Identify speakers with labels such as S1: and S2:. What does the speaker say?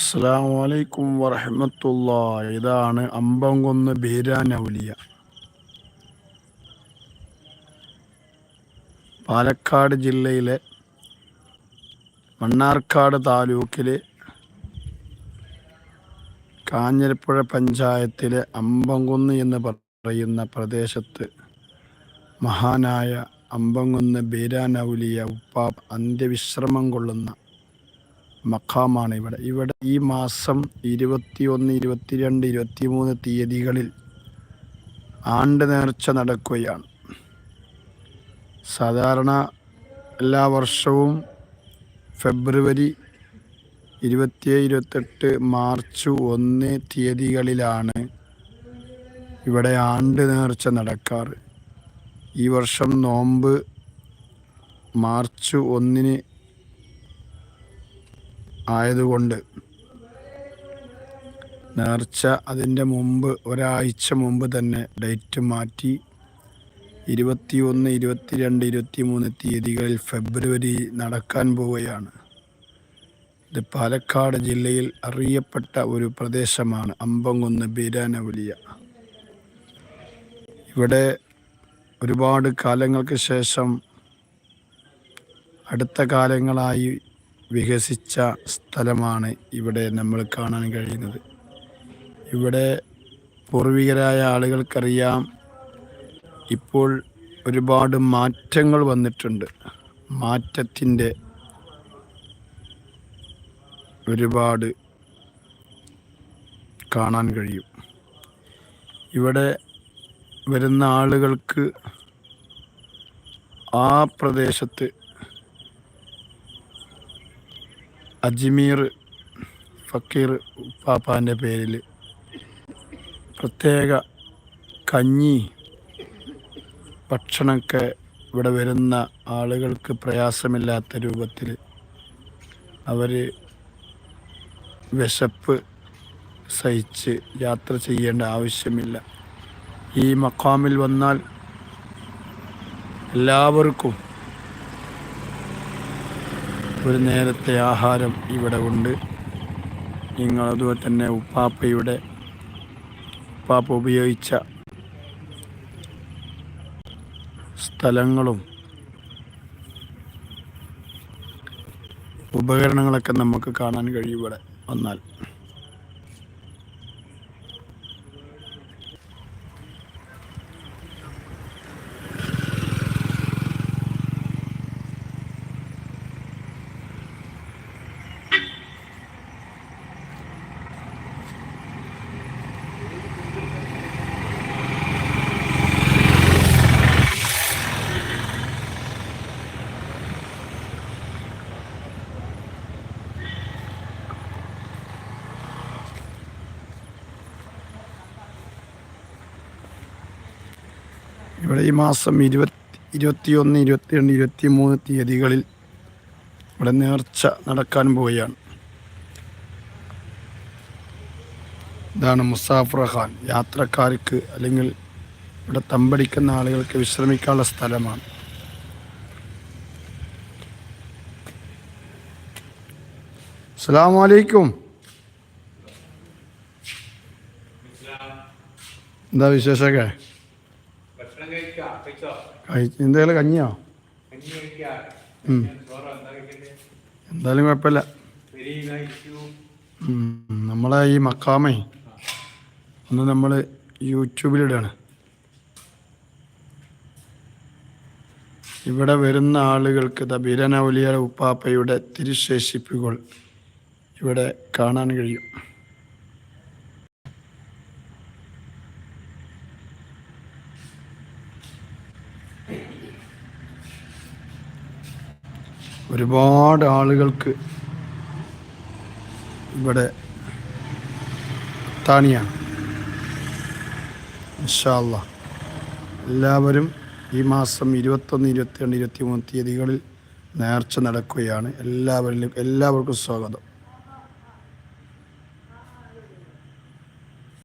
S1: അസ്സാം വലൈക്കും വറഹമത്തുള്ള ഇതാണ് അമ്പംകൊന്ന് ബീരാനൗലിയ പാലക്കാട് ജില്ലയിലെ മണ്ണാർക്കാട് താലൂക്കിലെ കാഞ്ഞിരപ്പുഴ പഞ്ചായത്തിലെ അമ്പംകുന്ന് എന്ന് പറയുന്ന പ്രദേശത്ത് മഹാനായ അമ്പംകുന്ന് ബീരാനൗലിയ ഉപ്പാ അന്ത്യവിശ്രമം കൊള്ളുന്ന മഖാമാണ് ഇവിടെ. ഇവിടെ ഈ മാസം ഇരുപത്തി ഇരുപത്തിയൊന്ന് ഇരുപത്തിരണ്ട് ഇരുപത്തിമൂന്ന് തീയതികളിൽ ആണ്ട് നേർച്ച നടക്കുകയാണ്. സാധാരണ എല്ലാ വർഷവും ഫെബ്രുവരി ഇരുപത്തിയേഴ് ഇരുപത്തെട്ട് മാർച്ച് ഒന്ന് തീയതികളിലാണ് ഇവിടെ ആണ്ട് നേർച്ച നടക്കാറ്. ഈ വർഷം നോമ്പ് മാർച്ച് ഒന്നിന് ആയതുകൊണ്ട് നേർച്ച അതിന്റെ മുമ്പ് ഒരാഴ്ച മുമ്പ് തന്നെ ഡേറ്റ് മാറ്റി ഇരുപത്തിയൊന്ന് ഇരുപത്തിരണ്ട് ഇരുപത്തിമൂന്ന് തീയതികളിൽ ഫെബ്രുവരി നടക്കാൻ പോവുകയാണ്. ഇത് പാലക്കാട് ജില്ലയിൽ അറിയപ്പെട്ട ഒരു പ്രദേശമാണ് അമ്പംകുന്ന് ബീരാനവലിയ ഇവിടെ ഒരുപാട് കാലങ്ങൾക്ക് ശേഷം അടുത്ത കാലങ്ങളായി വികസിച്ച സ്ഥലമാണ് ഇവിടെ നമ്മൾ കാണാൻ കഴിയുന്നത്. ഇവിടെ പൂർവികരായ ആളുകൾക്കറിയാം ഇപ്പോൾ ഒരുപാട് മാറ്റങ്ങൾ വന്നിട്ടുണ്ട്. മാറ്റത്തിന്റെ ഒരുപാട് കാണാൻ കഴിയും. ഇവിടെ വരുന്ന ആളുകൾക്ക് ആ പ്രദേശത്ത് അജ്മീർ ഫക്കീർ പാപ്പാന്റെ പേരിൽ പ്രത്യേക കഞ്ഞി ഭക്ഷണമൊക്കെ ഇവിടെ വരുന്ന ആളുകൾക്ക് പ്രയാസമില്ലാത്ത രൂപത്തിൽ അവർ വിശപ്പ് സഹിച്ച് യാത്ര ചെയ്യേണ്ട ആവശ്യമില്ല. ഈ മക്കാമിൽ വന്നാൽ എല്ലാവർക്കും ഒരു നേരത്തെ ആഹാരം ഇവിടെ ഉണ്ട്. നിങ്ങൾ അതുപോലെ തന്നെ ഉപ്പാപ്പയുടെ ഉപ്പാപ്പ ഉപയോഗിച്ച സ്ഥലങ്ങളും ഉപകരണങ്ങളൊക്കെ നമുക്ക് കാണാൻ കഴിയും ഇവിടെ വന്നാൽ. ഇവിടെ ഈ മാസം ഇരുപത്തി ഇരുപത്തിയൊന്ന് ഇരുപത്തിരണ്ട് ഇരുപത്തി മൂന്ന് തീയതികളിൽ ഇവിടെ നേർച്ച നടക്കാൻ പോവുകയാണ്. ഇതാണ് മുസാഫർ ഖാൻ. യാത്രക്കാർക്ക് അല്ലെങ്കിൽ ഇവിടെ തമ്പടിക്കുന്ന ആളുകൾക്ക് വിശ്രമിക്കാനുള്ള സ്ഥലമാണ്. അസ്സാം വലൈക്കും എന്താ വിശേഷമൊക്കെ? എന്തെങ്കിലും കഞ്ഞിയോ? എന്തായാലും കുഴപ്പമില്ല. നമ്മളെ ഈ മക്കാമേ ഒന്ന് നമ്മൾ യൂട്യൂബിലിടാണ്. ഇവിടെ വരുന്ന ആളുകൾക്ക് ദ ബിരനൗലിയ ഉപ്പാപ്പയുടെ തിരുശേഷിപ്പുകൾ ഇവിടെ കാണാൻ കഴിയും. ഒരുപാട് ആളുകൾക്ക് ഇവിടെ താണിയാണ്. ഇൻഷാല്ല എല്ലാവരും ഈ മാസം ഇരുപത്തൊന്ന് ഇരുപത്തിരണ്ട് ഇരുപത്തി മൂന്ന് തീയതികളിൽ നേർച്ച നടക്കുകയാണ്. എല്ലാവരിലും എല്ലാവർക്കും സ്വാഗതം.